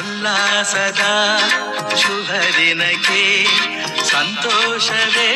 ಉಲ್ಲಾಸದ ಶುಭ ದಿನಕ್ಕೆ ಸಂತೋಷವೇ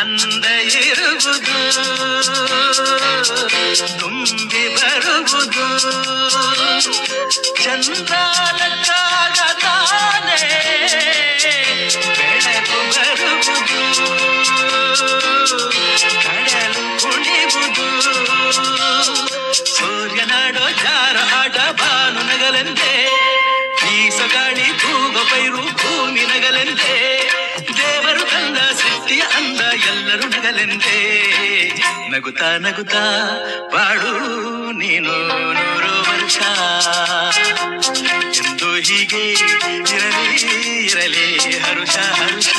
ಅಂದ ಇರುವುದು ತುಂಬಿ ಬರುವುದು ಚಂದ್ರ ನಕ್ಕಾಗ ತಾನೇ ಬೆಳಕು ಬರುವುದು ಕಡಲು ಕುಣಿವುದು ಸೂರ್ಯನಾಡೋ ಜಾರ ಆಟ ಬಾನು ನಗಲೆಂದೇ ಬೀಸಗಾಳಿ ತೂಗ ಪೈರು ಭೂಮಿ ನಗಲೆಂದೇ ದೇವರು ತಂದ ಗೆಳತಿಯ ಅಂದ ಎಲ್ಲರೂ ನಗಲೆಂದೆ. ನಗುತ ನಗುತ ಬಾಡು ನೀನು ನೂರು ವರ್ಷ. ಎಂದು ಹೀಗೆ ಇರಲಿ ಇರಲಿ, ಹರುಷ ಹರುಷ.